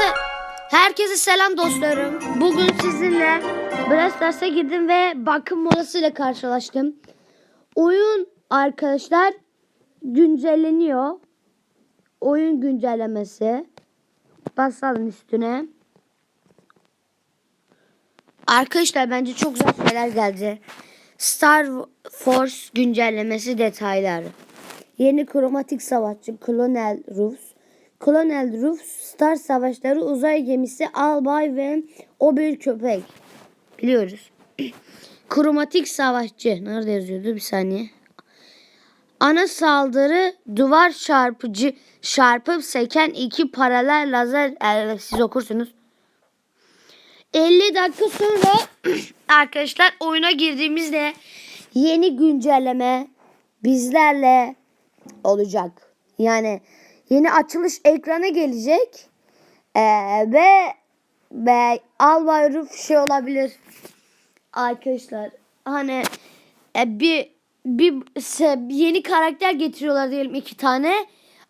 Herkese herkese selam dostlarım. Bugün sizinle Brawl Stars'a girdim ve bakım molasıyla karşılaştım. Oyun arkadaşlar güncelleniyor. Oyun güncellemesi. Basalım üstüne. Arkadaşlar bence çok güzel şeyler geldi. Star Force güncellemesi detaylar. Yeni kromatik savaşçı Colonel Ruffs. Colonel Ruffs Star Savaşları uzay gemisi Albay ve o bir köpek. Biliyoruz. kromatik savaşçı. Nerede yazıyordu? Bir saniye. Ana saldırı duvar çarpıcı çarpıp seken iki paralel lazer e, siz okursunuz. 50 dakika sonra arkadaşlar oyuna girdiğimizde yeni güncelleme bizlerle olacak. Yani yeni açılış ekranı gelecek. Ee, ve ve Albay Ruf şey olabilir. Arkadaşlar hani e, bir bir se- yeni karakter getiriyorlar diyelim iki tane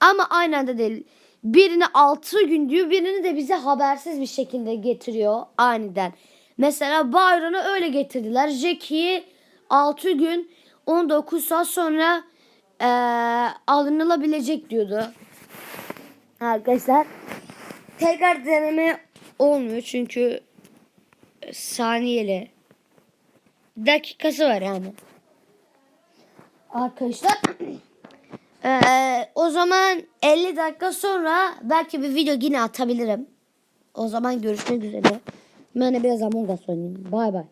ama aynı anda değil. Birini 6 gün diyor birini de bize habersiz bir şekilde getiriyor aniden. Mesela Byron'u öyle getirdiler. Jackie'yi 6 gün 19 saat sonra eee alınılabilecek diyordu. Arkadaşlar tekrar deneme olmuyor çünkü saniyeli dakikası var yani. Arkadaşlar eee, o zaman 50 dakika sonra belki bir video yine atabilirim. O zaman görüşmek üzere. Ben de biraz Among Us oynayayım. Bay bay.